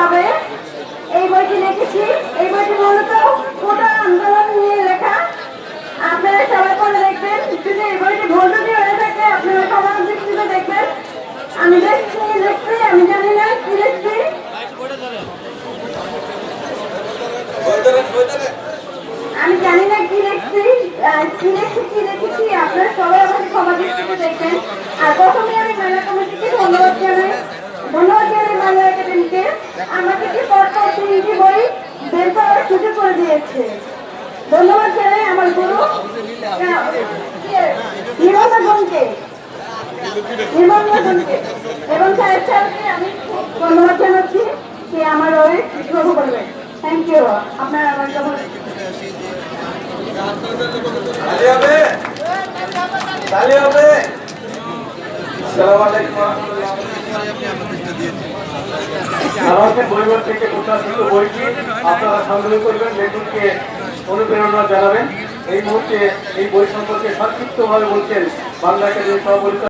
হবে। এই বইটি লিখেছি। এই বইটি মূলত কোটা আন্দোলন নিয়ে লেখা। আপনারা সবাই পড়ে দেখবেন। যদি এই বইটি ভুল যদি হয়ে থাকে আপনারা সবার দৃষ্টিতে দেখবেন। আমি দেখছি লিখছি আমি জানি না কি লিখছি। আমি জানি না কি আহ, কি লিখছি কি লিখেছি আপনারা সবাই আমাকে ক্ষমা দৃষ্টিতে দেখবেন আর প্রথমে আমি মেলা কমিটিকে ধন্যবাদ জানাই ধন্যবাদ জানাই বাংলা একাডেমিকে আমাকে কি পরপর তিনটি বই বের করার সুযোগ করে দিয়েছে। ধন্যবাদ জানাই আমার গুরু। নির্মলাগণকে এবং আমি ধন্যবাদ জানাচ্ছি যে আমার ওই করবেন থ্যাংক ইউ আপনার আমার আমাদের পরিবার থেকে প্রকাশিত বইটি আপনারা সংগ্রহ করবেন, লেখককে অনুপ্রেরণা জানাবেন। এই মুহূর্তে এই বই সম্পর্কে সংক্ষিপ্তভাবে বলছেন বাংলা একাডেমির সহপরিচালক